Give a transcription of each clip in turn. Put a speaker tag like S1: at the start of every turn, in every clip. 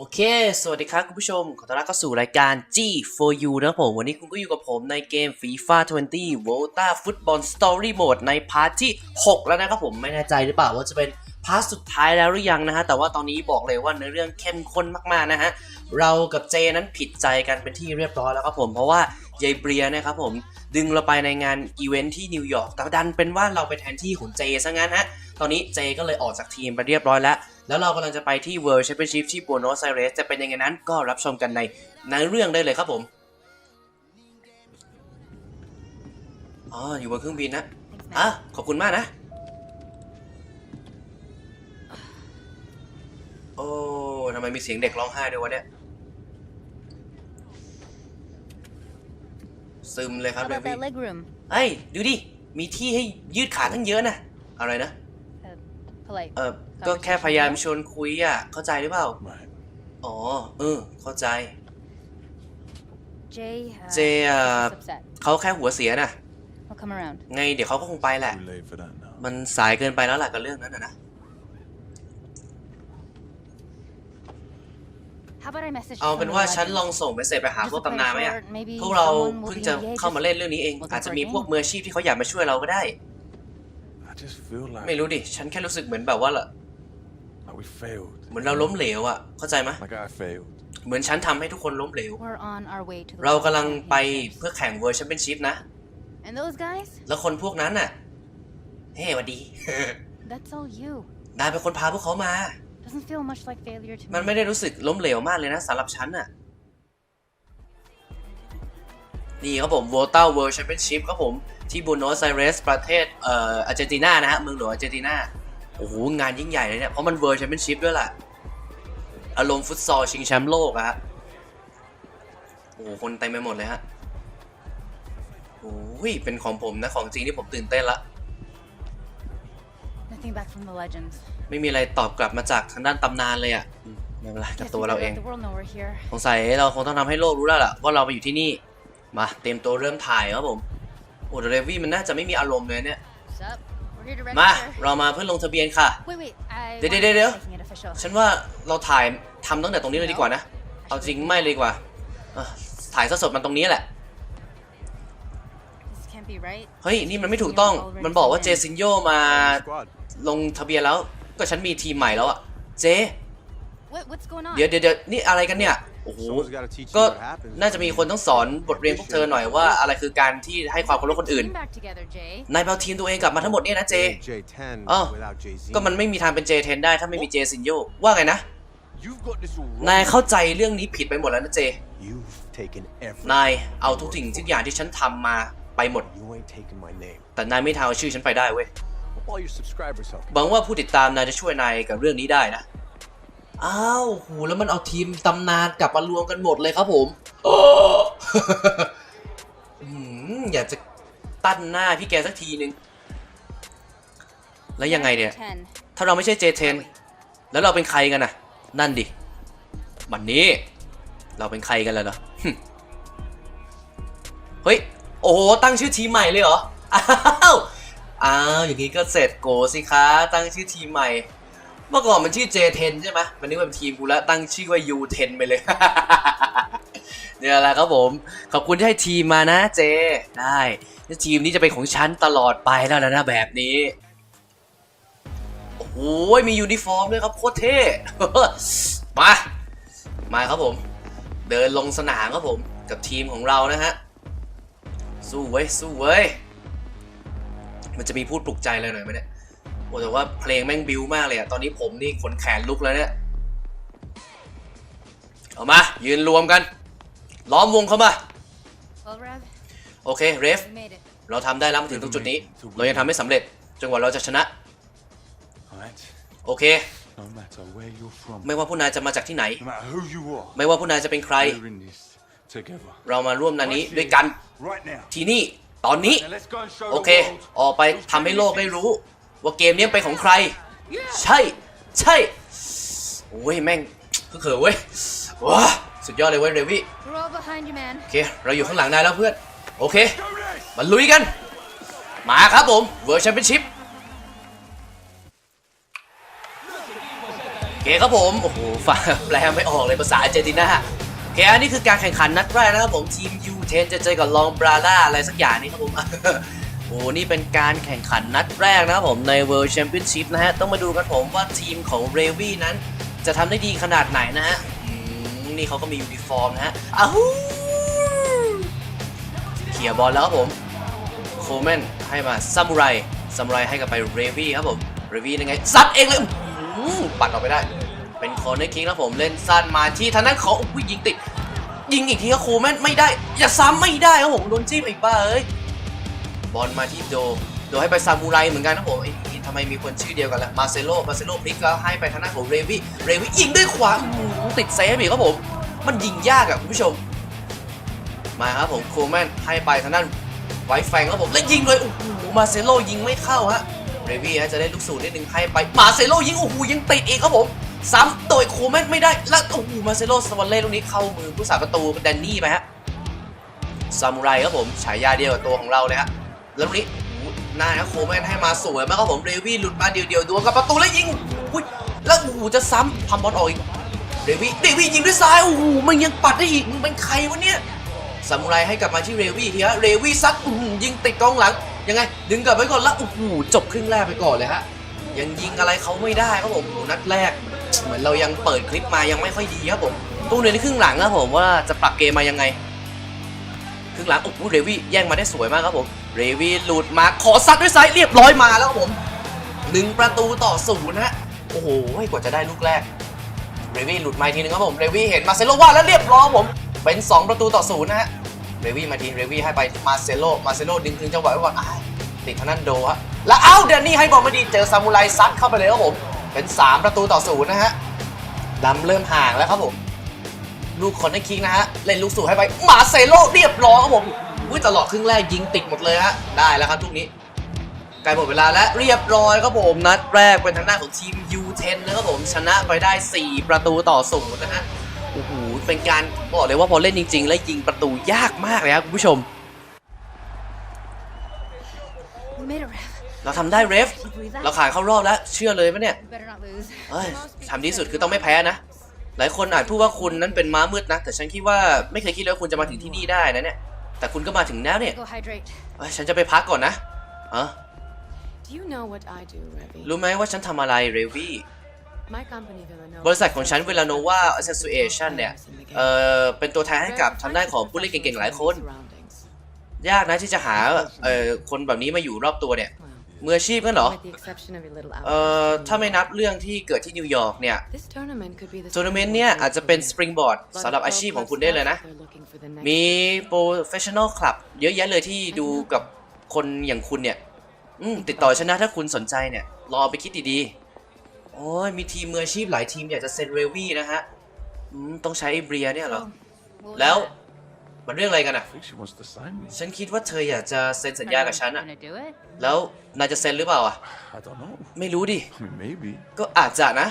S1: โอเค สวัสดีครับคุณผู้ชม ขอต้อนรับเข้าสู่รายการ G for You นะผม วันนี้คุณก็อยู่กับผมในเกม FIFA 20 Volta Football Story Mode ในพาร์ทที่ 6 แล้วนะครับผม ไม่แน่ใจหรือเปล่าว่าจะเป็นพาร์ทสุดท้ายแล้วหรือยังนะฮะ แต่ว่าตอนนี้บอกเลยว่าเนื้อเรื่องเข้มข้นมากๆนะฮะ เรากับเจนั้นผิดใจกันเป็นที่เรียบร้อยแล้วครับผม เพราะว่ายายเบียนะครับผม ดึงเราไปในงานอีเวนท์ที่นิวยอร์ก แต่ดันเป็นว่าเราไปแทนที่ของเจซะงั้นฮะ ตอนนี้เจก็เลยออกจากทีมไปเรียบร้อยแล้ว แล้วเรากำลังจะไปที่ World Championship ที่บัวโนสไอเรสจะเป็นยังไงนั้นก็รับชมกันในในเรื่องได้เลยครับผมอ๋ออยู่บนเครื่องบินนะอะขอบคุณมากนะ โอ้ทำไมมีเสียงเด็กร้องไห้ด้วยวะเนี่ย ซึมเลยครับ
S2: How
S1: เร
S2: about
S1: วี่
S2: that leg room?
S1: เอ้ย ดูดิ มีที่ให้ยืดขาตั้งเยอะนะ อะไรนะ
S2: Uh, polite.
S1: เออก็แค่พยายามชวนคุยอะ เข้าใจหรือเปล่า
S3: Right.
S1: อ๋อ เออ เข้าใจ
S2: Jay, uh,
S1: Jay,
S2: is
S1: uh,
S2: upset.
S1: เขาแค่หัวเสียน่ะ
S2: I'll come around.
S1: ไงเดี๋ยวเขาก็คงไปแหละ
S3: Too late for that now.
S1: มันสายเกินไปแล้วแหละกับเรื่องนั้นนะนะ
S2: How about I message
S1: เอาเป็น
S2: some
S1: ว่า
S2: of the
S1: ฉันลอง
S2: legends?
S1: ส่งไปเสร็จไปหาพวกตำนานไหมอะ
S2: Just a maybe
S1: พวกเรา
S2: someone will
S1: เพิ่ง
S2: be
S1: จะ
S2: engaged.
S1: เข้ามาเล่นเรื่องนี้เอง
S2: Looking
S1: อาจจะ
S2: for a
S1: มีพวก
S2: game.
S1: มืออาชีพที่เขาอยากมาช่วยเราก็ได้
S3: I just feel like
S1: ไม่รู้ดิ ฉันแค่รู้สึกเหมือนแบบว่าละ
S3: like we failed.
S1: เหมือนเราล้มเหลวอะเข้าใจไหม
S3: Like I failed.
S1: เหมือนฉันทำให้ทุกคนล้มเหลว
S2: We're on our way to the
S1: เรา
S2: World
S1: กำลังไป
S2: Championships.
S1: เพื่อแข่ง World Championship นะ
S2: And those guys?
S1: แล้วคนพวกนั้นน่ะ เฮ้หวัดดี
S2: That's all you.
S1: นายเป็นคนพาพวกเขามา
S2: Doesn't feel much like failure to
S1: มัน
S2: me.
S1: ไม่ได้รู้สึกล้มเหลวมากเลยนะสำหรับฉันน่ะ นี่ครับผม Volta World Championship ครับผมที่บูโนสไอเรสประเทศเอ่ออาร์เจนตินานะฮะเมืองหลวงอาร์เจนตินาโอ้โหงานยิ่งใหญ่เลยเนี่ยเพราะมัน World Championship ด้วยล่ะอารมณ์ฟุตซอลชิงแชมป์โลกอะฮะโอ้โหคนเต็มไปหมดเลยฮะโอ้ยเป็นของผมนะของจริงที่ผมตื่นเต้นละ
S2: Nothing back from the legends.
S1: ไม่มีอะไรตอบกลับมาจากทางด้านตำนานเลยอะอืมไม่เป็นไรกับ
S2: Guess
S1: ตัว
S2: we
S1: เรา
S2: gotta
S1: เอง
S2: let the world know we're here.
S1: สงสัยเราคงต้องทำให้โลกรู้แล้วล่ะว่าเราไปอยู่ที่นี่ มาเตรียมตัวเริ่มถ่ายครับผมโอ้เดเรวี่มันน่าจะไม่มีอารมณ์เลยเนี่ย
S2: What's up? We're here to
S1: มา
S2: register.
S1: เรามาเพื่อลงทะเบียนค่ะ
S2: Wait, wait. I
S1: เดี๋ยว
S2: wanna
S1: เดี๋ยวเดี๋ยว
S2: making it official.
S1: ฉันว่าเราถ่ายทำตั้งแต่ตรงนี้เลยดีกว่านะ เอาจริงไม่เลยดีกว่าเออถ่ายสดๆมันตรงนี้แหละ
S2: This can't be right.
S1: เฮ้ย นี่มันไม่ถูกต้อง มันบอกว่าเจซินโยมา
S3: Squad.
S1: ลงทะเบียนแล้ว ก็ฉันมีทีมใหม่แล้วอะเจ
S2: What, what's going on?
S1: เดี๋ยวเดี๋ยวเดี๋ยวนี่อะไรกันเนี่ยโอ้โห
S3: Someone's gotta teach you
S1: ก็
S3: what happens.
S1: น่าจะมีคนต้องสอนบทเรียนพวกเธอหน่อยว่าอะไรคือการที่ให้ความเคารพคนอื่น
S2: Team back together, Jay.
S1: นายไปเอาทีมตัวเองกลับมาทั้งหมดเนี่ยนะเจ
S3: J10
S1: Oh.
S3: without Jay-Z.
S1: ก็มันไม่มีทางเป็นเจเทนได้ถ้าไม่มีเจซินโยว่าไงนะ
S3: You've got this all
S1: นาย
S3: wrong.
S1: เข้าใจเรื่องนี้ผิดไปหมดแล้วนะเจ
S3: You've taken everything.
S1: นายเอาทุกสิ่งทุกอย่างที่ฉันทำมาไปหมด
S3: You ain't taken my name.
S1: แต่นายไม่ทางเอาชื่อฉันไปได้เว้ย
S3: Hope all your subscribers help.
S1: หวังว่าผู้ติดตามนายจะช่วยนายกับเรื่องนี้ได้นะ อ้าวโหแล้วมันเอาทีมตำนานกลับมารวมกันหมดเลยครับผมโอ้อืมอยากจะตั้นหน้าพี่แกสักทีนึง แล้วยังไงเนี่ย
S2: Ten.
S1: ถ้าเราไม่ใช่เจเทนแล้วเราเป็นใครกันน่ะ นั่นดิ วันนี้ เราเป็นใครกันแล้วเหรอหึเฮ้ย โอ้โหตั้งชื่อทีมใหม่เลยเหรอ อ้าว อ้าว อย่างนี้ก็เสร็จโกสิคะ ตั้งชื่อทีมใหม่ เมื่อก่อนมันชื่อ J10 ใช่ไหมมันนึกว่าเป็นทีมกูแล้วตั้งชื่อว่า U10 ไปเลย เนี่ยแหละครับผม ขอบคุณที่ให้ทีมมานะเจ ได้ทีมนี้จะเป็นของฉันตลอดไปแล้วนะแบบนี้ โอ้โหมียูนิฟอร์มด้วยครับโคตรเท่ มา มาครับผม เดินลงสนามครับผม กับทีมของเรานะฮะ สู้เว้ย สู้เว้ย มันจะมีพูดปลุกใจอะไรหน่อยไหมเนี่ย โอ้แต่ว่าเพลงแม่งบิวมากเลยอะตอนนี้ผมนี่ขนแขนลุกแล้วเนี่ย เอามา ยืนรวมกัน ล้อมวงเข้ามา
S2: Well, Rev,
S1: โอเค เรฟ
S2: we made it.
S1: เราทำได้แล้วมาถึงตรงจุดนี้ เรายังทำไม่สำเร็จ จนกว่าเราจะชนะ
S3: Alright?
S1: โอเค
S3: No matter where you're from,
S1: ไม่ว่าผู้นายจะมาจากที่ไหน
S3: no matter who you are,
S1: ไม่ว่าผู้นายจะเป็นใคร
S3: we're in this together.
S1: เรามาร่วมนันนี้ด้วยกัน
S3: Right now.
S1: ที่นี่ ตอนนี้
S3: Now let's go and show
S1: โอ
S3: the
S1: เค
S3: world
S1: ออกไปทำให้โลกได้รู้ ว่าเกมนี้เป็นของใคร ใช่ ใช่โอ้ยแม่งคือเขินเว้ยว้าสุดยอดเลยเว้ยเรวี่โอเค เราอยู่ข้างหลังนายแล้วเพื่อน โอเค มาลุยกัน มาครับผมเวิร์ d แชมเปี้ยนชิพโอเคครับผม โอ้โหฟังแปลไม่ออกเลยภาษาอาร์เจนตินาโอเคอันนี้คือการแข่งขันนัดแรกนะครับผม ทีม U10 จะเจอกับลองบราล่าอะไรสักอย่างนี้ครับผม โอ้โหนี่เป็นการแข่งขันนัดแรกนะครับผมใน World Championship นะฮะ ต้องมาดูกันผมว่าทีมของเรวี่นั้น จะทำได้ดีขนาดไหนนะฮะนี่เขาก็มียูนิฟอร์มนะฮะอ้าวเขี่ยบอลแล้วครับผมโคลแมนให้มาซามูไรซามูไรให้กับไปเรวี่ครับผมเรวี่ยังไงซัดเองเลยปัดออกไปได้ เป็นคอร์เนอร์คิกครับผมเล่นสั้นมาที่ทางด้านของอุ้ยยิงติดยิงอีกทีก็โคแมนไม่ได้ อย่าซ้ำไม่ได้ครับผมโดนจิ้มอีกบ้าเอ้ย บอลมาที่โด โดให้ไปซามูไรเหมือนกันครับผมไอ้นี่ทำไมมีคนชื่อเดียวกันละมาเซโลมาเซโลพลิกแล้วให้ไปทางด้านของเรวี่เรวี่ยิงด้วยขวาอื้อหือติดเซฟอีกครับผม มันยิงยากอะคุณผู้ชม มาครับผมโคลแมนให้ไปทางด้านไวแฟงครับผมแล้วยิงเลยโอ้โหมาเซโลยิงไม่เข้าฮะเรวี่ฮะจะได้ลูกสูตรนิดนึงให้ไปมาเซโลยิงโอ้โหยังติดอีกครับผมซ้ำโดยโคแมนไม่ได้แล้วโอ้โหมาเซโลสวอลเล่ลูกนี้เข้ามือผู้สาประตูแดนนี่ไปฮะซามูไรครับผมฉายาเดียวกับตัวของเราเลยฮะ แล้วนี้โอ้โหหน้าฮะโคแมนให้มาสวยมากครับผมเรวี่หลุดมาเดียวๆดวลกับประตูแล้วยิงอุ้ยแล้วโอ้โหจะซ้ำพัมบอลออกอีกเรวี่เรวี่ยิงด้วยซ้ายโอ้โหมันยังปัดได้อีกมึงเป็นใครวะเนี่ยซามูไรให้กลับมาที่เรวี่ทีฮะเรวี่ซัดยิงติดกองหลังยังไง ดึงกลับไปก่อนแล้วโอ้โหจบครึ่งแรกไปก่อนเลยฮะยังยิงอะไรเขาไม่ได้ครับผมนัดแรก เหมือนเรายังเปิดคลิปมายังไม่ค่อยดีครับผมตู้เรียนในครึ่งหลังครับผมว่าจะปรับเกมมายังไง ครึ่งหลังโอ้โหเรวี่แย่งมาได้สวยมากครับผม เรวี่หลุดมาขอซัดด้วยซ้ายเรียบร้อยมาแล้วครับผมหนึ่งประตูต่อศูนย์ฮะโอ้โหกว่าจะได้ลูกแรกเรวี่หลุดมาอีกทีนึงครับผมเรวี่เห็นมาเซโลว่าแล้วเรียบร้อยครับผม เป็น 2 ประตูต่อศูนย์นะฮะเรวี่มาทีเรวี่ให้ไปมาเซโลมาเซโลดึงคืนจังหวะไว้ก่อนอ้ายติดทางนั้นโดฮะแล้วเอ้าเดนนี่ให้บอลมาดีเจอซามูไรซัดเข้าไปเลยครับผมเป็น 3 ประตูต่อศูนย์นะฮะดำเริ่มห่างแล้วครับผม ลูกคอนเนคิกนะฮะเล่นลูกสู่ให้ไปมาเซโลเรียบร้อยครับผม อุ้ยตลอดครึ่งแรกยิงติดหมดเลยฮะได้แล้วครับลูกนี้ใกล้หมดเวลาแล้วเรียบร้อยครับผมนัดแรกเป็นทางด้าของทีม U10 นะครับผมชนะไปได้ 4 ประตูต่อศูนย์นะฮะโอ้โหเป็นการบอกเลยว่าพอเล่นจริง ๆ แล้วยิงประตูยากมากเลยครับคุณผู้ชม เราทำได้เรฟ เราผ่านเข้ารอบแล้วเชื่อเลยปะเนี่ยเฮ้ยทำดีสุดคือต้องไม่แพ้นะ หลายคนอาจพูดว่าคุณนั้นเป็นม้ามืดนะ แต่ฉันคิดว่าไม่เคยคิดเลยว่าคุณจะมาถึงที่นี่ได้นะเนี่ย แต่คุณก็มาถึงแล้วเนี่ย
S2: Go hydrate.
S1: เอ้ยฉันจะไปพักก่อนนะเออ
S4: Do you know what I do, Revy?
S1: รู้ไหมว่าฉันทำอะไรเรวี่
S4: My company Villanova.
S1: บริษัทของฉันเวลาโนวา Association เนี่ย เอ่อเป็นตัวแทนให้กับทางด้านของผู้เล่นเก่งๆ หลายคน
S4: Surroundings.
S1: ยากนะที่จะหาเอ่อคนแบบนี้มาอยู่รอบตัวเนี่ย
S4: Well,
S1: มืออาชีพกันเหรอ
S4: with the exception of your little
S1: เอ่อ
S4: outfit.
S1: ถ้าไม่นับเรื่องที่เกิดที่นิวยอร์กเนี่ย
S4: This tournament could be the
S1: ทัวร์นาเมนต์เนี่ยอาจจะเป็น springboard สำหรับอาชีพของคุณได้เลยนะ
S4: They're looking for the next
S1: มี professional club เยอะแยะเลยที่ดูกับคนอย่างคุณเนี่ย อืม ติดต่อฉันนะถ้าคุณสนใจเนี่ย รอไปคิดดีๆ โอ้ย มีทีมมืออาชีพหลายทีมอยากจะเซ็นเรวี่นะฮะ อืม ต้องใช้ไอ้เบรียเนี่ยเหรอ
S2: What was
S1: แล้ว
S2: that?
S1: มันเรื่องอะไรกันอะ
S3: I think she wants to sign me.
S1: ฉันคิดว่าเธออยากจะเซ็นสัญญากับฉันอะ
S2: Gonna do it?
S1: แล้วนายจะเซ็นหรือเปล่าอะ
S3: I don't know.
S1: ไม่รู้ดิ
S3: I mean, maybe.
S1: ก็อาจจะนะ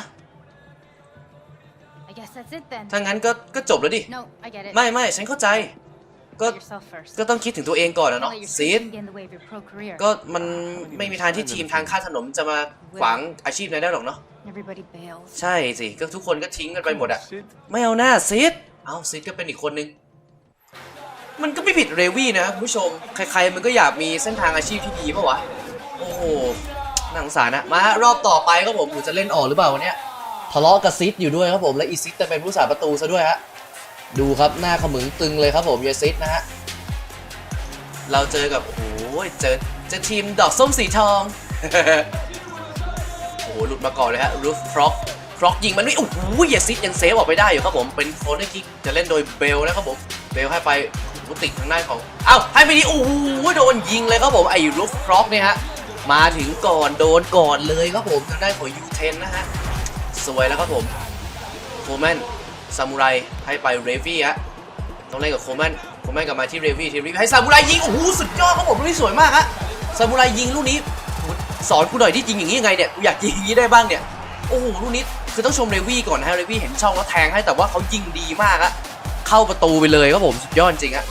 S2: I guess that's it then.
S1: ถ้างั้นก็ก็จบแล้วดิ
S2: No, I get it.
S1: ไม่ไม่ฉันเข้าใจ ก็
S2: Put yourself first.
S1: ก็ต้องคิดถึงตัวเองก่อนนะ
S2: Don't
S1: เนาะ
S2: let your
S1: ซีด
S2: situation get in the way of your pro career.
S1: ก็มันไม่มีทางที่ทีมทางค่าถนนจะมาขวางอาชีพนายได้หรอกเนาะ
S2: Everybody bails.
S1: ใช่สิ ก็ทุกคนก็ทิ้งกันไปหมดอะ
S3: Sid,
S1: ไม่เอาหน้าซิดเอาซิดก็เป็นอีกคนนึง มันก็ไม่ผิดเรวี่นะคุณผู้ชม ใครๆมันก็อยากมีเส้นทางอาชีพที่ดีปะวะ โอ้โหน่าสงสารนะมารอบต่อไปครับผมหนูจะเล่นออกหรือเปล่าวันเนี้ยทะเลาะกับซิดอยู่ด้วยครับผมและอีซิดจะเป็นผู้สาประตูซะด้วยฮะดูครับหน้าขมึงตึงเลยครับผมเยซิดนะฮะเราเจอกับโอ้โหเจอเจอทีมดอกส้มสีทองโอ้โหหลุดมาก่อนเลยฮะรูฟฟร็อกฟร็อกยิงมันไม่โอ้โหเยซิดยังเซฟออกไปได้อยู่ครับผมเป็นโคเนอร์คิกจะเล่นโดยเบลนะครับผมเบลให้ไป โอ้โหติดทางด้านของ เอ้าให้ไปดีโอ้โหโดนยิงเลยครับผมไอ้รูฟฟร็อกเนี่ยฮะมาถึงก่อนโดนก่อนเลยครับผมทางด้านของยูเทนนะฮะสวยแล้วครับผมโคแมนซามูไรให้ไปเรฟี่ฮะต้องเล่นกับโคแมนโคแมนกลับมาที่เรฟี่ทีรีให้ซามูไรยิงโอ้โหสุดยอดครับผมลูกนี้สวยมากฮะซามูไรยิงลูกนี้สอนกูหน่อยที่ยิงอย่างนี้ยังไงเนี่ยกูอยากยิงอย่างนี้ได้บ้างเนี่ยโอ้โหลูกนี้คือต้องชมเรวี่ก่อนนะฮะเรวี่เห็นช่องแล้วแทงให้แต่ว่าเขายิงดีมากอะ เข้าประตูไปเลยครับผมสุดยอดจริงอะ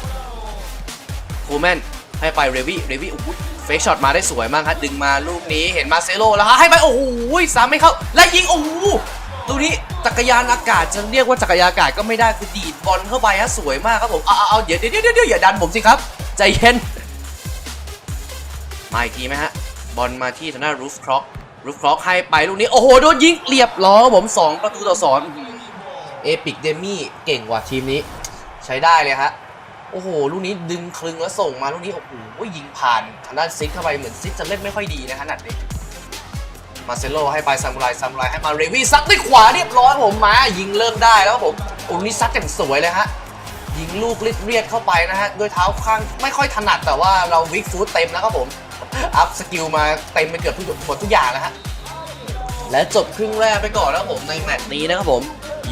S1: โคแมนให้ไปเรวี่เรวี่โอ้โหเฟกช็อตมาได้สวยมากฮะดึงมาลูกนี้เห็นมาเซโลแล้วฮะให้ไปโอ้โหซ้ำไม่เข้าและยิงโอ้โหลูกนี้จักรยานอากาศจะเรียกว่าจักรยานอากาศก็ไม่ได้คือดีดบอลเข้าไปฮะสวยมากครับผมเอาเอาเดี๋ยวเดี๋ยวเดี๋ยวอย่าดันผมสิครับใจเย็นมาอีกทีไหมฮะบอลมาที่ทางด้านรูฟคร็อกรูฟคร็อกให้ไปลูกนี้โอ้โหโดนยิงเรียบร้อยครับผมสองประตูต่อสอง เอพิกเดมี่เก่งกว่าทีมนี้ ใช้ได้เลยฮะ โอ้โห ลูกนี้ดึงคลึงแล้วส่งมาลูกนี้ โอ้โห ยิงผ่านทางด้านซิกเข้าไปเหมือนซิกจะเล่นไม่ค่อยดีนะขนาดนี้มาเซโลให้ไปซามูไรซามูไรให้มาเรวี่ซัดด้วยขวาเรียบร้อยครับผมมา ยิงเริ่มได้แล้วครับผมโอ้นี่ซัดอย่างสวยเลยฮะยิงลูกลิดเรียดเข้าไปนะฮะด้วยเท้าข้างไม่ค่อยถนัดแต่ว่าเราวิกฟูดเต็มนะครับผมอัพสกิลมาเต็มไปเกือบทุกหมดทุกอย่างแล้วฮะและจบครึ่งแรกไปก่อนนะครับผมในแมตช์นี้นะครับผม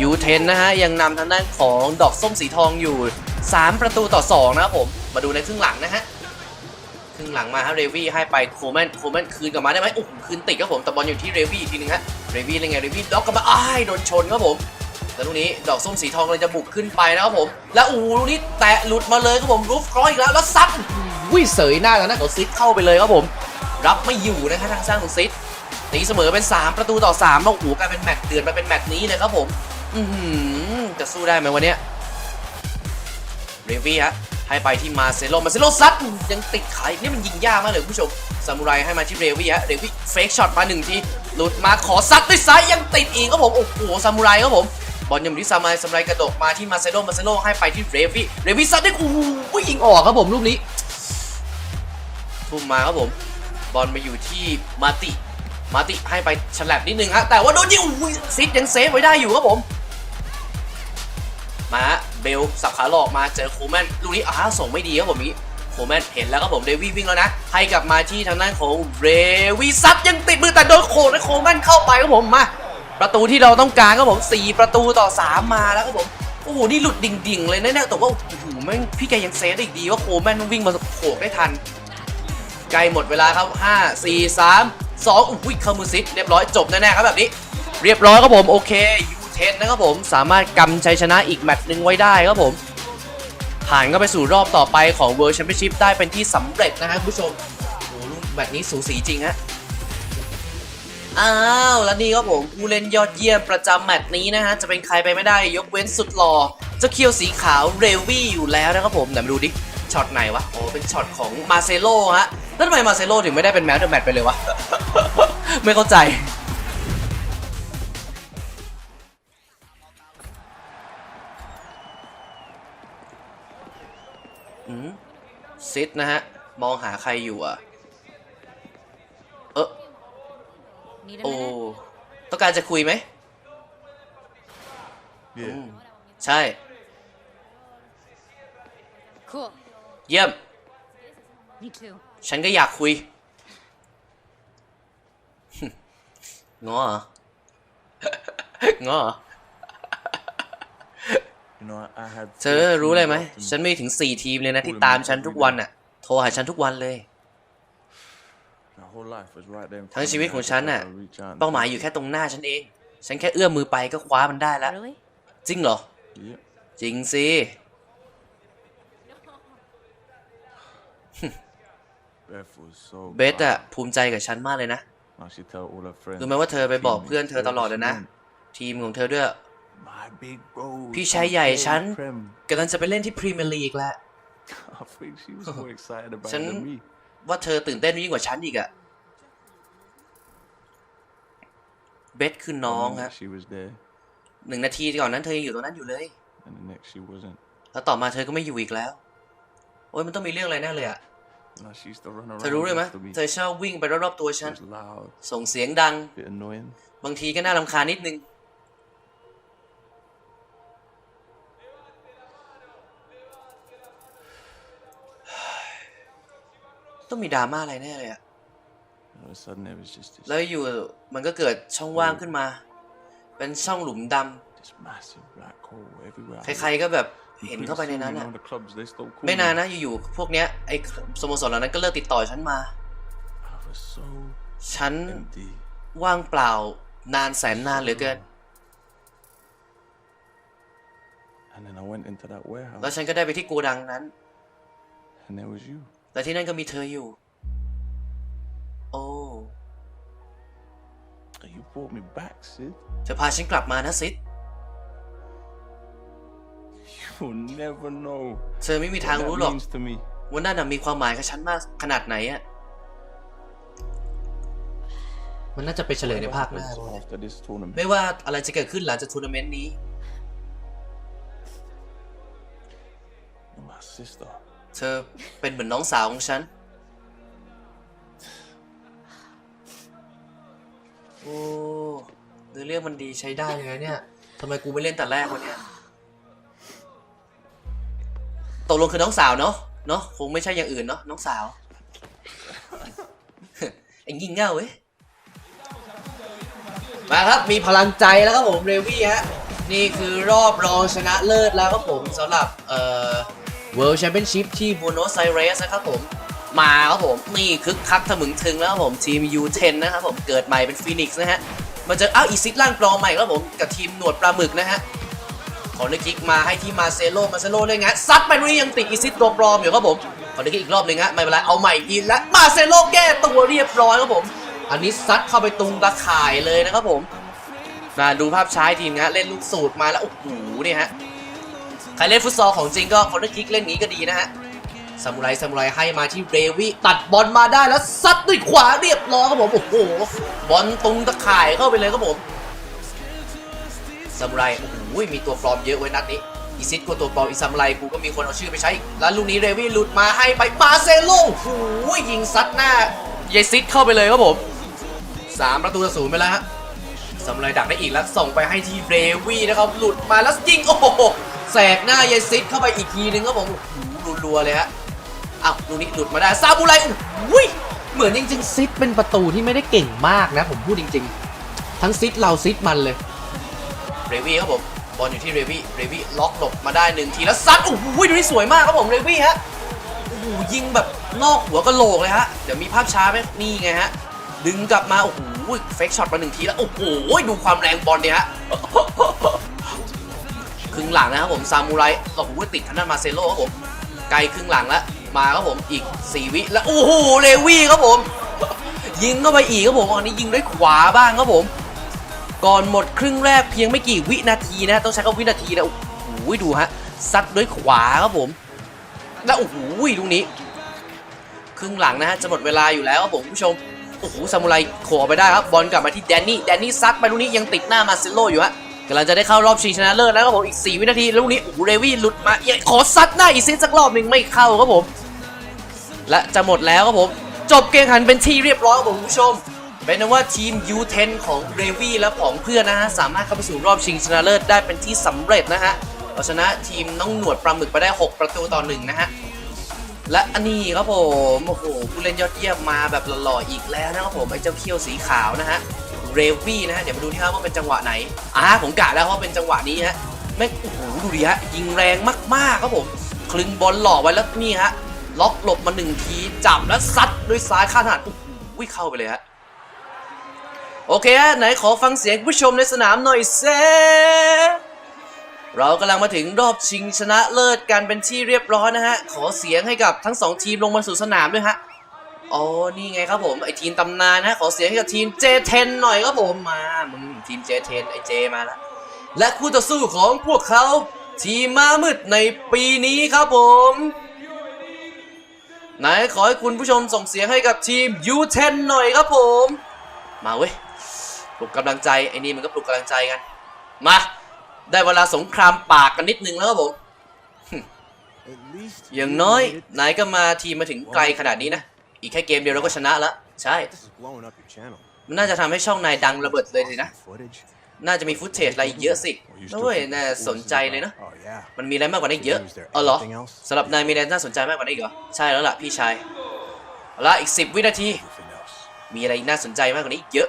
S1: ยูเทนนะฮะ ยังนำทางด้านของดอกส้มสีทองอยู่ 3 ประตูต่อ 2 นะครับผม มาดูในครึ่งหลังนะฮะ ครึ่งหลังมาฮะเรวี่ให้ไปโคแมนโคแมนคืนกลับมาได้ไหมโอ้โหคืนติดครับผมแต่บอลอยู่ที่เรวี่อีกทีนึงฮะเรวี่เป็นไงเรวี่ด็อกกลับมาอ้ายโดนชนครับผมแล้วลูกนี้ดอกส้มสีทองเลยจะบุกขึ้นไปนะครับผม แล้วอู้ลูกนี้แตะหลุดมาเลยครับผมรูฟครอยอีกแล้วแล้วซัดวิ่งเสยหน้าแล้วนะของซิดเข้าไปเลยครับผม รับไม่อยู่นะครับทางสร้างของซิดตีเสมอเป็น 3 ประตูต่อ3แล้วโอ้โหกลายเป็นแมตช์เดือดมาเป็นแมตช์นี้เลยครับผม อือหือจะสู้ได้ไหมวันเนี้ยเรวี่ฮะให้ไปที่มาเซโลมาเซโลซัดยังติดขาอีกนี่มันยิงยากมากเลยคุณผู้ชมซามูไรให้มาที่เรวี่ฮะเรวี่เฟกช็อตมาหนึ่งทีหลุดมาขอซัดด้วยซ้ายยังติดอีกครับผมโอ้โหซามูไรครับผมบอลยังที่ซามูไรซามูไรกระโดดมาที่มาเซโลมาเซโลให้ไปที่เรวี่เรวี่ซัดได้โอ้โหยิงออกครับผมลูกนี้ทุ่มมาครับผมบอลมาอยู่ที่มาติมาติให้ไปฉลับนิดนึงฮะแต่ว่าโดนยิงซิดยังเซฟไว้ได้อยู่ครับผม มาฮะเบลสับขาหลอกมาเจอโคแมนลูกนี้อ้าวส่งไม่ดีครับผมนี้โคแมนเห็นแล้วครับผมเดวี่วิ่งแล้วนะ ให้กลับมาที่ทางด้านของเรวีซัดยังติดมือแต่โดนโคและโคแมนเข้าไปครับผมมา ประตูที่เราต้องการครับผม 4 ประตูต่อ 3 มาแล้วครับผมโอ้โหนี่หลุดดิ่งๆเลยนะเนี่ยแต่ว่าโอ้โหแม่งพี่แกยังเซฟได้อีกดีว่าโคแมนวิ่งมาโขกได้ทันใกล้หมดเวลาครับ 5 4 3 2อุ้ยคามูซิตเรียบร้อยจบแน่ๆครับแบบนี้ เรียบร้อยครับผมโอเคยู เทนนะครับผมสามารถกำชัยชนะอีกแมตช์หนึ่งไว้ได้ครับผม ผ่านเข้าไปสู่รอบต่อไปของ World Championship ได้เป็นที่สำเร็จนะฮะคุณผู้ชมโอ้ลูกแมตช์นี้สูสีจริงฮะอ้าวแล้วนี่ครับผมผู้เล่นยอดเยี่ยมประจำแมตช์นี้นะฮะจะเป็นใครไปไม่ได้ยกเว้นสุดหล่อเจ้าเคียวสีขาวเรวี่อยู่แล้วนะครับผมไหนมาดูดิช็อตไหนวะโอ้เป็นช็อตของมาเซโลฮะแล้วทำไมมาเซโลถึงไม่ได้เป็นแมตช์เดอะแมตช์ไปเลยวะ ไม่เข้าใจ ซิดนะฮะ มองหาใครอยู่อะ เออ
S2: Need a
S1: โอ้
S2: minute?
S1: ต้องการจะคุยไหม
S3: Yeah.
S1: อืมใช่
S2: Cool.
S1: เยี่ยม
S2: Me too.
S1: ฉันก็อยากคุยง้อเหรอง้อเหรอ เธอรู้อะไรไหม
S3: 14
S1: ฉันมีถึง4ทีมเลยนะที่ตามฉันทุกวันอะ โทรหาฉันทุกวันเลย
S3: My whole life was right there in
S1: ทั้ง
S3: front
S1: ชี
S3: of
S1: วิต
S3: me.
S1: ของ
S3: I
S1: ฉัน
S3: just
S1: น่ะ
S3: had to reach out and
S1: เป้าหมาย
S3: touch
S1: อยู่
S3: it.
S1: แค่ตรงหน้าฉันเอง ฉันแค่เอื้อมมือไปก็คว้ามันได้แล้ว
S2: Really?
S1: จริงเหรอ
S3: Yep.
S1: จริงสิ
S3: Beth was so.
S1: เบสอะ
S3: proud.
S1: ภูมิใจกับฉันมากเลยนะ
S3: Now she tell all her friends.
S1: รู้ไหมว่าเธอไปบอก
S3: teammates,
S1: เพื่อนเธอตลอดเลยนะ
S3: everyone,
S1: ทีมของเธอด้วย
S3: My big bro.
S1: พี่ชายใหญ่ฉัน
S3: Prem.
S1: กำลังจะไปเล่นที่พรีเมียร์ลีกแล้ว
S3: I think she was more excited about it
S1: ฉัน
S3: than me.
S1: ว่าเธอตื่นเต้นยิ่งกว่าฉันอีกอะเบสคือน้อง
S3: One
S1: ฮะ
S3: minute She was there,
S1: หนึ่งนาทีก่อนนั้นเธอยังอยู่ตรงนั้นอยู่เลย
S3: and the next she wasn't.
S1: แล้วต่อมาเธอก็ไม่อยู่อีกแล้ว โอ้ยมันต้องมีเรื่องอะไรแน่เลยอะ
S3: Now she used to run
S1: เธอรู้
S3: around
S1: เลยไหม
S3: after me.
S1: เธอชอบวิ่งไปรอบๆตัว
S3: She
S1: ฉัน
S3: was loud,
S1: ส่งเสียงดัง
S3: bit annoying.
S1: บางทีก็น่ารำคาญนิดนึง ต้องมีดราม่าอะไรแน่เลยอะ
S3: All of a sudden, it was just this,
S1: แล้วอยู่มันก็เกิดช่องว่างขึ้นมา เป็นช่องหลุมด
S3: this massive black hole everywhere. ำ I
S1: ใคร
S3: looked.
S1: ๆก็แบบ
S3: And
S1: เห็น
S3: pretty
S1: เข้าไปใน
S3: soon,
S1: นั้น
S3: you
S1: อะ
S3: know, the clubs, they stopped calling
S1: ไม่นาน
S3: me.
S1: นะ อยู่ๆพวกเนี้ยไอ้สโมสรเหล่านั้นก็เลิกติดต่อฉันมา
S3: I was so
S1: ฉัน
S3: empty.
S1: ว่างเปล่านานแสนนานเหลือเกิน
S3: And then I went into that
S1: แล้ว
S3: warehouse,
S1: ฉันก็ได้ไปที่โกดังนั้น
S3: and there was you.
S1: และที่นั่นก็มีเธออยู่ โอ้
S3: And You brought me back, Sid.
S1: เธอพาฉันกลับมานะซิด
S3: You'll never know
S1: เธอไม่มี
S3: what
S1: ทาง
S3: that
S1: รู้หรอก
S3: means to me.
S1: ว่านั่นนะมีความหมายกับฉันมากขนาดไหนอะมันน่าจะไปเฉลยใน
S3: Whatever
S1: ภาคหน้า
S3: happens after this tournament,
S1: ไม่ว่าอะไรจะเกิดขึ้นหลังจากทัวร์นาเมนต์นี้
S3: you're my sister.
S1: เธอเป็นเหมือนน้องสาวของฉัน โอ้เนื้อเรื่องมันดีใช้ได้เลยนะเนี่ยทำไมกูไม่เล่นแต่แรกวะเนี่ยตกลงคือน้องสาวเนาะเนาะคงไม่ใช่อย่างอื่นเนาะน้องสาวไอ้ยิงเง่าเว้ยมาครับมีพลังใจแล้วครับผมเรวี่ฮะนี่คือรอบรองชนะเลิศแล้วครับผมสำหรับเอ่อ World Championship ที่บูโนสไอเรสนะครับผมมาครับผมนี่คึกคักทะมึงถึงแล้วครับผมทีม U10 นะครับผมเกิดใหม่เป็นฟีนิกซ์นะฮะมาเจออ้าวอีซิตล่างปลอมใหม่ครับผมกับทีมหนวดปลาหมึกนะฮะขอเลคิกมาให้ที่มาเซโลมาเซโลเลยงะซัดไปนี่ยังติดอีซิตตัวปลอมอยู่ครับผมขอเลคิกอีกรอบหนึ่งฮะไม่เป็นไรเอาใหม่อีกและมาเซโลแก้ตัวเรียบร้อยครับผม อันนี้ซัดเข้าไปตรงตะข่ายเลยนะครับผมมาดูภาพช้าทีมงะเล่นลูกสูตรมาแล้วโอ้โหเนี่ยฮะ ใครเล่นฟุตซอลของจริงก็คอนเนอร์คิกเล่นงี้ก็ดีนะฮะซามูไรซามูไรให้มาที่เรวิตัดบอลมาได้แล้วซัดด้วยขวาเรียบร้อยครับผมโอ้โหบอลตรงตะข่ายเข้าไปเลยครับผมซามูไรโอ้โหมีตัวปลอมเยอะไว้นัดนี้อีซิตก็ตัวปลอมอีซามูไรกูก็มีคนเอาชื่อไปใช้อีกแล้วลูกนี้เรวิหลุดมาให้ไปมาเซโลโอ้โหยิงซัดหน้าเยซิตเข้าไปเลยครับผมสามประตูต่อศูนย์ไปแล้วฮะ สำไรดักได้อีกแล้วส่งไปให้ที่เรวี่นะครับหลุดมาแล้วยิงโอ้โหแสกหน้าเยซิดเข้าไปอีกทีนึงครับผมโอ้โหรัวๆเลยฮะอ้าวลูกนี้หลุดมาได้ซาบูไรโอ้ยเหมือนจริงๆซิดเป็นประตูที่ไม่ได้เก่งมากนะผมพูดจริง ๆ ทั้งซิดเราซิดมันเลยเรวี่ครับผมบอลอยู่ที่เรวี่เรวี่ล็อกหลบมาได้หนึ่งทีแล้วซัดโอ้โหดูนี่สวยมากครับผมเรวี่ฮะโอ้โหยิงแบบนอกหัวกะโหลกเลยฮะเดี๋ยวมีภาพช้าไหมนี่ไงฮะ ดึงกลับมา โอ้โหเฟกช็อตมาหนึ่งทีแล้ว โอ้โห ดูความแรงบอลเนี่ยฮะครึ่งหลังนะครับผมซามูไรโอ้โหติดทางด้านมาเซโลครับผมไกลครึ่งหลังแล้วมาครับผมอีก 4 วิแล้วโอ้โหเลวี่ครับผม ยิงเข้าไปอีกครับผมอันนี้ยิงด้วยขวาบ้างครับผม ก่อนหมดครึ่งแรกเพียงไม่กี่วินาทีนะ ต้องใช้คำวินาทีนะโอ้โหดูฮะซัดด้วยขวาครับผมแล้วโอ้โหลูกนี้ ครึ่งหลังนะฮะจะหมดเวลาอยู่แล้วครับผมผู้ชม โอ้โหซามูไรโขออกไปได้ครับบอลกลับมาที่แดนนี่แดนนี่ซัดไปลูกนี้ยังติดหน้ามาเซโลอยู่ฮะกำลังจะได้เข้ารอบชิงชนะเลิศแล้วครับผมอีก 4 วินาทีแล้วลูกนี้โอ้โหเรวี่หลุดมาเอียขอซัดหน้าอีซินสักรอบหนึ่งไม่เข้าครับผม และจะหมดแล้วครับผมจบเกมขันเป็นที่เรียบร้อยครับผมคุณผู้ชมเป็นว่าทีม U10 ของเรวี่และของเพื่อนนะฮะสามารถเข้าไปสู่รอบชิงชนะเลิศได้เป็นที่สำเร็จนะฮะเอาชนะทีมน้องหนวดปลาหมึกไปได้ 6 ประตูต่อหนึ่งนะฮะ และอันนี้ครับผมโอ้โหผู้เล่นยอดเยี่ยมมาแบบหล่อๆอีกแล้วนะครับผมไอ้เจ้าเขี้ยวสีขาวนะฮะเรวี่นะฮะเดี๋ยวมาดูที่ครับว่าเป็นจังหวะไหนอ่าผมกะแล้วว่าเป็นจังหวะนี้ฮะแม่งโอ้โหดูดิฮะยิงแรงมากๆครับผมคลึงบอลหล่อไว้แล้วนี่ฮะล็อกหลบมาหนึ่งทีจับแล้วซัดด้วยซ้ายข้างถนัดโอ้โหเข้าไปเลยฮะโอเคฮะไหนขอฟังเสียงผู้ชมในสนามหน่อยเซ เรากำลังมาถึงรอบชิงชนะเลิศกันเป็นที่เรียบร้อยนะฮะ ขอเสียงให้กับทั้งสองทีมลงมาสู่สนามด้วยฮะอ๋อนี่ไงครับผมไอทีมตำนานนะขอเสียงให้กับทีม J10 หน่อยครับผมมามึงทีม J10 ไอเจมาแล้วและคู่ต่อสู้ของพวกเขาทีมมามืดในปีนี้ครับผมไหนขอให้คุณผู้ชมส่งเสียงให้กับทีม U10 หน่อยครับผม มาเว้ยปลุกกำลังใจไอ้นี่มันก็ปลุกกำลังใจกัน มา ได้เวลาสงครามปากกันนิดนึงแล้วครับผม อย่างน้อยนายก็มาทีมมาถึงไกลขนาดนี้นะ อีกแค่เกมเดียวเราก็ชนะแล้วใช่
S5: This is blowing up your channel.
S1: มันน่าจะทำให้ช่องนายดังระเบิดเลยสินะ
S5: Footage?
S1: น่าจะมีฟุตเทจอะไรอีกเยอะสิด้วยน่าสนใจเลยเนาะ
S5: Oh yeah.
S1: มันมีอะไรมากกว่านี้อีกเยอะเออเหรอสำหรับนายมีอะไรน่าสนใจมากกว่านี้อีกเหรอ ใช่แล้วล่ะพี่ชายเอาละอีก 10 วินาที
S5: Everything else.
S1: มีอะไรน่าสนใจมากกว่านี้อีกเยอะ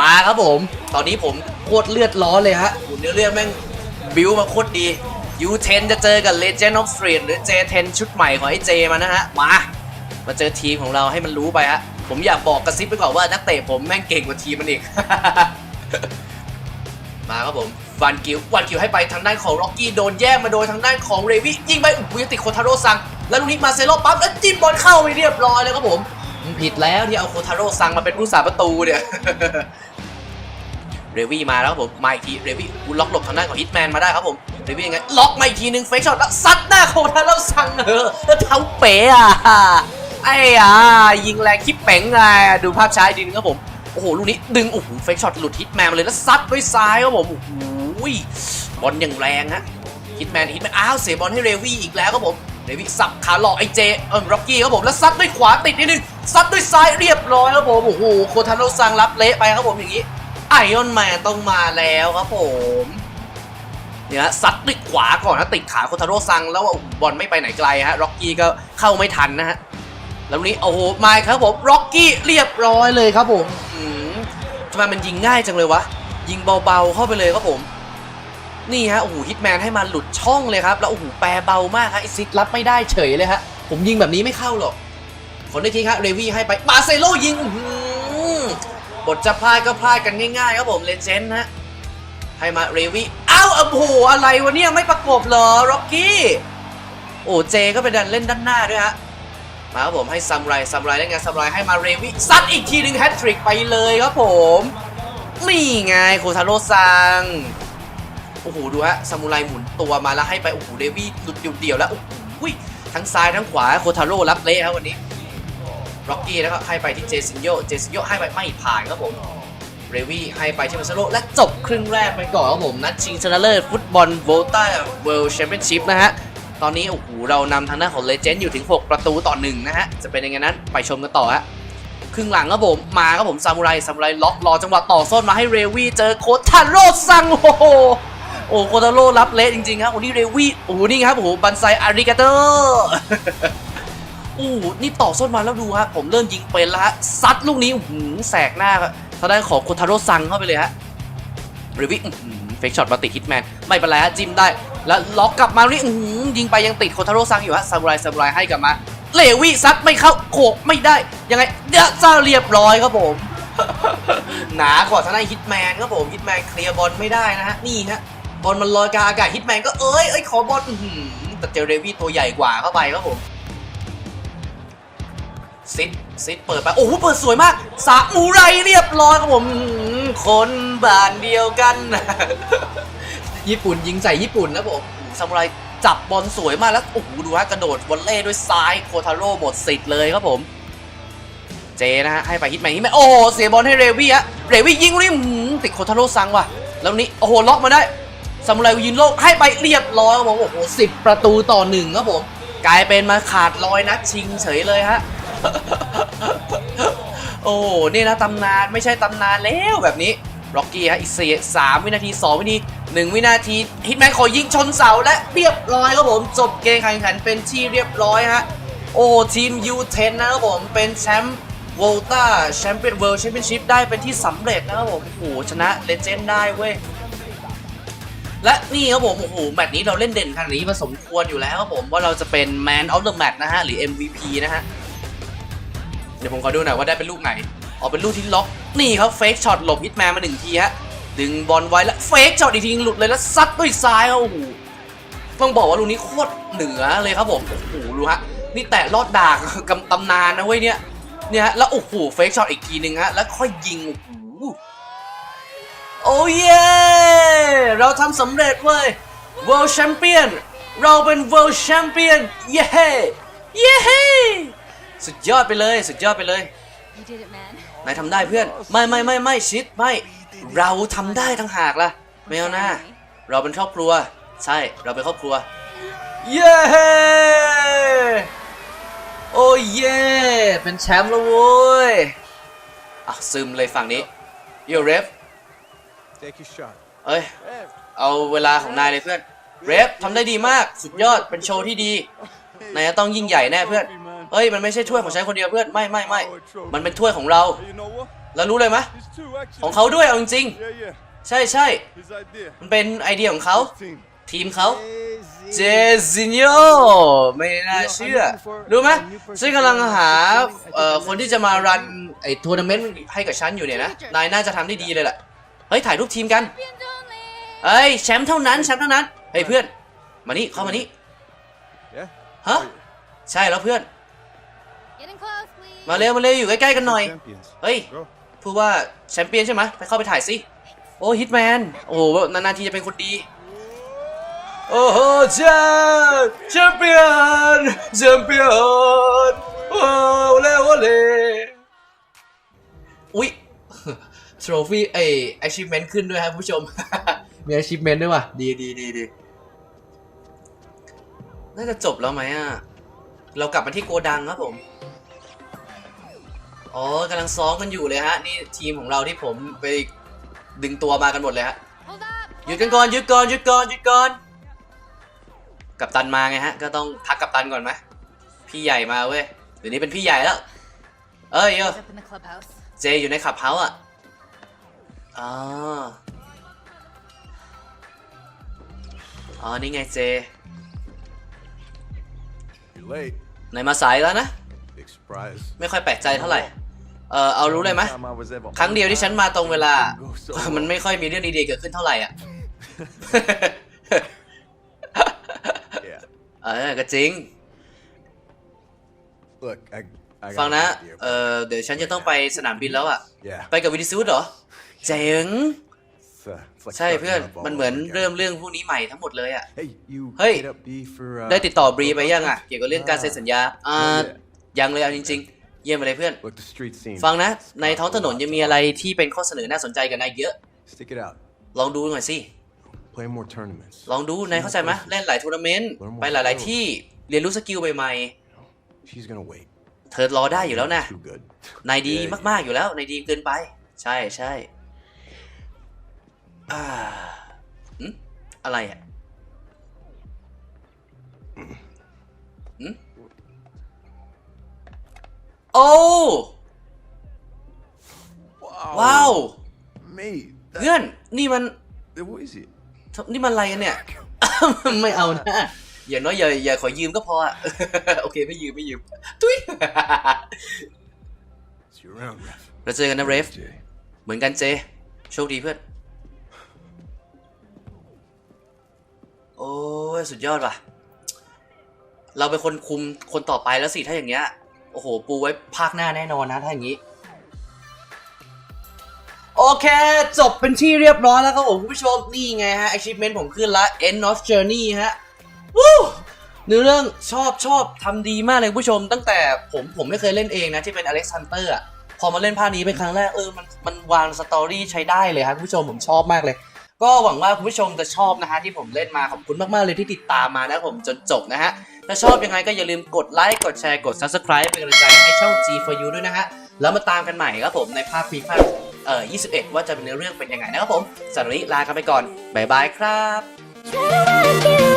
S1: มาครับผม ตอนนี้ผมโคตรเลือดร้อนเลยฮะหุ่นเนื้อเรื่องแม่งบิวมาโคตรดี U10 จะเจอกับ Legend of Street หรือ J10 ชุดใหม่ของไอ้เจมานะฮะ มา มาเจอทีมของเราให้มันรู้ไปฮะ ผมอยากบอกกระซิบไปก่อนว่านักเตะผมแม่งเก่งกว่าทีมมันอีก มาครับผมวันกิววันกิวให้ไปทางด้านของล็อกกี้โดนแย่งมาโดยทางด้านของเรวิยิงไปอุ้ยติดโคทาโร่ซัง แล้วลูกนี้มาเซโลปั๊บแล้วจิ้มบอลเข้าไปเรียบร้อยเลยครับผม ผิดแล้วที่เอาโคทาโร่ซังมาเป็นผู้สาประตูเนี่ย เรวี่มาแล้วครับผมมาอีกทีเรวี่กูล็อกหลบทางด้านของฮิตแมนมาได้ครับผมเรวี่ยังไงล็อกมาอีกทีหนึ่งเฟกช็อตแล้วซัดหน้าโคทาโร่ซังเออแล้วเท้าเป๋อะไอ้อะยิงแรงคิดเป๋งไงดูภาพช้าอีกทีนึงครับผมโอ้โหลูกนี้ดึงโอ้โหเฟกช็อตหลุดฮิตแมนมาเลยแล้วซัดด้วยซ้ายครับผมโอ้โหบอลอย่างแรงฮะฮิตแมนฮิตแมนอ้าวเสียบอลให้เรวี่อีกแล้วครับผม เรวี่สับขาหลอกไอเจเออร็อกกี้ครับผมแล้วซัดด้วยขวาติดนิดนึงซัดด้วยซ้ายเรียบร้อยครับผมโอ้โหโคทาโร่ซังรับเละไปครับผมอย่างนี้ไอออนแมนต้องมาแล้วครับผมเนี่ยฮะซัดด้วยขวาก่อนนะติดขาโคทาโร่ซังแล้วบอลไม่ไปไหนไกลฮะร็อกกี้ก็เข้าไม่ทันนะฮะแล้วนี้โอ้โหมาครับผมร็อกกี้เรียบร้อยเลยครับผมทำไมมันยิงง่ายจังเลยวะยิงเบาๆเข้าไปเลยครับผม นี่ฮะโอ้โหฮิตแมนให้มาหลุดช่องเลยครับ แล้วโอ้โหแปรเบามากฮะไอซิดรับไม่ได้เฉยเลยฮะผมยิงแบบนี้ไม่เข้าหรอกคนได้คิกฮะเรวี่ให้ไปมาเซโลยิงบทจะพลาดก็พลาดกันง่ายๆครับผมเลเจนด์ฮะให้มาเรวี่อ้าวโอ้โหอะไรวะเนี่ยไม่ประกบเหรอร็อกกี้โอ้เจก็ไปดันเล่นด้านหน้าด้วยฮะมาครับผมให้ซัมไรซัมไรได้ไงซัมไรให้มาเรวี่ซัดอีกทีหนึ่งแฮตทริกไปเลยครับผม นี่ไงโคทาโร่ซัง โอ้โหดูฮะซามูไรหมุนตัวมาแล้วให้ไปโอ้โหเดวี่หลุดเดี่ยวๆแล้วโอ้โหทั้งซ้ายทั้งขวาโคทาโร่รับเละครับวันนี้ร็อกกี้แล้วก็ให้ไปที่เจสินโยเจสินโยให้ไปไม่ผ่านครับผมเรวี่ให้ไปที่มาซาโร่และจบครึ่งแรกไปก่อนครับผมนัดชิงชนะเลิศฟุตบอลโวลต้าเวิลด์แชมเปี้ยนชิพนะฮะตอนนี้โอ้โหเรานำทางด้าของเลเจนด์อยู่ถึง 6 ประตูต่อหนึ่งนะฮะจะเป็นยังไงนั้นไปชมกันต่อฮะครึ่งหลังครับผมมาครับผมซามูไรซามูไรล็อกรอจังหวะต่อส้นมาให้เรวี่เจอโคทาโร่ซังโอ้ โอ้โคตาโร่รับเละจริงๆครับโอ้นี่เรวี่โอ้นี่ครับโอ้โหบันไซอาริกาโตโอ้นี่ต่อส้นมาแล้วดูฮะผมเริ่มยิงเป็นแล้วฮะซัดลูกนี้หือแสกหน้าครับทางด้านของโคทาโร่ซังเข้าไปเลยฮะเรวี่เฟกช็อตมาติดฮิตแมนไม่เป็นไรฮะจิ้มได้ แล้วล็อกกลับมานี่อื้อหือยิงไปยังติดโคทาโร่ซังอยู่ฮะซามูไรซามูไรให้กลับมาเลวี่ซัดไม่เข้าโขกไม่ได้ ยังไงเดะเจ้าเรียบร้อยครับผม หนากว่าทางด้านฮิตแมนครับผมฮิตแมนเคลียร์บอลไม่ได้นะฮะ นี่ฮะ บอลมันลอยกลางอากาศฮิตแมนก็เอ้ยเอ้ยขอบอลแต่เจอเรวี่ตัวใหญ่กว่าเข้าไปครับผมซิดซิดเปิดไป โอ้โห เปิดสวยมากสามูไรเรียบร้อยครับผม คนบ้านเดียวกัน ญี่ปุ่นยิงใส่ญี่ปุ่นนะผมโอ้โหซามูไรจับบอลสวยมากแล้ว โอ้โห ดูฮะกระโดดวอลเล่ด้วยซ้ายโคทาโร่หมดสิทธิ์เลยครับผม เจนะฮะ ให้ไปฮิตแมนฮิตแมนโอ้เสียบอลให้เรวี่ฮะ เรวี่ยิงริมติดโคทาโร่ซังว่ะ แล้วนี่โอ้โห ล็อกมาได้ ซามูไรยินโลกให้ไปเรียบร้อยครับผมโอ้โหสิบประตูต่อหนึ่งครับผมกลายเป็นมาขาดลอยนัดชิงเฉยเลยฮะโอ้นี่นะตำนานไม่ใช่ตำนานแล้วแบบนี้ร็อกกี้ฮะอีกสี่สามวินาทีสองวินาทีหนึ่งวินาทีฮิตแมนขอยิงชนเสาและเรียบร้อยครับผมจบเกมแข่งขันเป็นที่เรียบร้อยฮะโอ้ทีม U10 นนะครับผมเป็นแชมป์โวลต้าแชมเปี้ยนเวิลด์แชมเปี้ยนชิพได้เป็นที่สำเร็จนะครับผมโอ้โหชนะเลเจนด์ได้เว้ย และนี่ครับผมโอ้โหแมตช์นี้เราเล่นเด่นขนาดนี้มาสมควรอยู่แล้วครับผมว่าเราจะเป็น Man of the Match นะฮะหรือ MVP นะฮะเดี๋ยวผมขอดูหน่อยว่าได้เป็นลูกไหนออกเป็นลูกที่ล็อกนี่ครับเฟกช็อตหลบฮิตแมนมาหนึ่งทีฮะดึงบอลไว้แล้วเฟกช็อตอีกทีหลุดเลยแล้วซัดด้วยซ้ายครับโอ้โหต้องบอกว่าลูกนี้โคตรเหนือเลยครับผมโอ้โหดูฮะนี่แตะลอดดากกำตำนานนะเว้ยเนี่ยเนี่ยฮะแล้วโอ้โหเฟกช็อตอีกทีหนึ่งฮะแล้วค่อยยิงโอ้โห โอ้เย่เราทำสำเร็จเว้ย World Champion เราเป็น World Champion เย้เย้สุดยอดไปเลย สุดยอดไปเลย
S2: You did it, man.
S1: นายทำได้เพื่อน ไม่ไม่ไม่ไม่ชิดไม่ เราทำได้ทั้งหากล่ะไม่เอาหน้าเราเป็นครอบครัว ใช่ เราเป็นครอบครัว เย้โอ้เย้เป็นแชมป์แล้วเว้ยอะซึมเลยฝั่งนี้โยเรฟ
S3: Take your shot.
S1: เอ้ย เอาเวลาของนายเลยเพื่อน เรฟทำได้ดีมาก สุดยอด เป็นโชว์ที่ดี นายจะต้องยิ่งใหญ่แน่เพื่อนเฮ้ย มันไม่ใช่ถ้วยของฉันคนเดียวเพื่อน ไม่ไม่ไม่ มันเป็นถ้วยของเรา แล้วรู้เลยไหมของเขาด้วยเอาจริงๆใช่ใช่ มันเป็นไอเดียของเขา ทีมเขาเจซินโยไม่น่าเชื่อ รู้ไหมฉันกำลังหาคนที่จะมารันไอทัวร์นาเมนต์ให้กับฉันอยู่เนี่ยนะ นายน่าจะทำได้ดีเลยแหละ เฮ้ยถ่ายรูปทีมกัน
S2: Champions only.
S1: เฮ้ยแชมป์เท่านั้นแชมป์เท่านั้นเฮ้ยเพื่อนมานี่เข้ามานี่
S3: Yeah?
S1: ฮะใช่แล้วเพื่อน
S2: Getting close, please.
S1: มาเร็วมาเร็วอยู่ใกล้ๆกันหน่อย
S3: Champions.
S1: เฮ้ย
S3: Go.
S1: พูดว่าแชมเปี้ยนใช่ไหมไปเข้าไปถ่ายสิโอ้ฮิตแมนโอ้โหนานๆทีจะเป็นคนดีโอ้โหแชมป์แชมเปี้ยนแชมเปี้ยนโอ้เล่โอ้เล่อุ๊ย โทรฟี่เอ้ achievement ขึ้นด้วยครับผู้ชม มี achievement ด้วยว่ะ ดีดีดีดีน่าจะจบแล้วไหมอะ เรากลับมาที่โกดังครับผม อ๋อกำลังซ้อมกันอยู่เลยฮะ นี่ทีมของเราที่ผมไปดึงตัวมากันหมดเลยฮะหยุดกันก่อนหยุดก่อนหยุดก่อนหยุดก่อน กับตันมาไงฮะ ก็ต้องพักกับตันก่อนไหมพี่ใหญ่มาเว้ยเดี๋ยวนี้เป็นพี่ใหญ่แล้ว เอ้ยเอ้ยเจอยู่ในขับเฮาส์อะ อ๋อ อ๋อ นี่ไงเจ
S3: You're late.
S1: ไหนมาสายแล้วนะ
S3: Big surprise.
S1: ไม่ค่อยแปลกใจเท่าไหร่ เออเอารู้เลยไหม
S3: Time I was ever
S1: ครั้งเดียวที่ฉันมาตรงเวลา
S3: Go so
S1: มันไม่ค่อยมีเรื่องดีๆเกิดขึ้นเท่าไหร่อะ
S3: Yeah.
S1: เออก็จริง
S3: Look, I. I
S1: ฟัง
S3: gotta
S1: นะ
S3: leave the
S1: เอ
S3: airport.
S1: อเดี๋ยวฉันจะต้องไปสนามบินแล้วอะ
S3: Yeah.
S1: ไปกับวินิซูดเหรอ เจ๋ง
S3: It's, uh, it's like
S1: ใช่
S3: starting
S1: เพื่อน
S3: up all
S1: มันเหมือน
S3: over again.
S1: เริ่มเรื่องพวกนี้ใหม่ทั้งหมดเลยอะ
S3: Hey, you
S1: Hey.
S3: hit up B for. Uh,
S1: ได้ติดต่อบรีไปยังอะเกี่ยวกับเรื่องการเซ็นสัญญาอ่า
S3: Oh, yeah.
S1: ยังเลยเอาจริง ๆ เยี่ยมไปเลยเพื่อน
S3: Look, the street scene.
S1: ฟังนะ ในท้องถนนยังมีอะไรที่เป็นข้อเสนอน่าสนใจกับนายเยอะ
S3: Stick it out.
S1: ลองดูหน่อยสิ
S3: Play more tournaments.
S1: ลองดูนายเข้าใจไหมเล่นหลายทัวร์นาเมนต์ไปหลาย ๆ ที่เรียนรู้สกิลใหม่
S3: She's gonna wait.
S1: ๆเธอรอได้อยู่แล้วนะ
S3: Too good.
S1: นายดี
S3: Yeah.
S1: มากๆอยู่แล้วนายดีเกินไป ใช่ใช่ อ่าอืมอะไรอะอืมโอ้
S3: Wow.
S1: ว้าว
S3: Mate.
S1: เพื่อนนี่มัน
S3: That, what is it?
S1: นี่มันอะไรกันเนี่ย ไม่เอานะอย่างน้อยอย่าอย่าขอยืมก็พออะโอเคไม่ยืมไม่ยืมตุ้ย
S3: See you around, ref.
S1: เราเจอกันนะเรฟ
S3: Jay.
S1: เหมือนกันเจ โชคดีเพื่อน โอ้ยสุดยอดว่ะ เราเป็นคนคุมคนต่อไปแล้วสิถ้าอย่างเงี้ย โอ้โห ปูไว้ภาคหน้าแน่นอนนะถ้าอย่างนี้ โอเค จบเป็นที่เรียบร้อยแล้วครับผมคุณผู้ชม นี่ไงฮะ achievement ผมขึ้นละ end of journey ฮะวู้เนื้อเรื่องชอบชอบทำดีมากเลยคุณผู้ชม ตั้งแต่ผมผมไม่เคยเล่นเองนะ ที่เป็น Alex Hunter อะพอมาเล่นภาคนี้เป็นครั้งแรกเออมันมันวางสตอรี่ใช้ได้เลยครับคุณผู้ชมผมชอบมากเลย ก็หวังว่าคุณผู้ชมจะชอบนะฮะที่ผมเล่นมาขอบคุณมากๆเลยที่ติดตามมานะครับผมจนจบนะฮะถ้าชอบยังไงก็อย่าลืมกดไลค์กดแชร์กด subscribe เป็นกำลังใจให้ช่อง G for you ด้วยนะฮะแล้วมาตามกันใหม่ครับผมในภาคฟีฟ่าเอ่อ21 ว่าจะเป็นเนื้อเรื่องเป็นยังไงนะครับผมสำหรับวันนี้ลากันไปก่อนบ๊ายบายครับ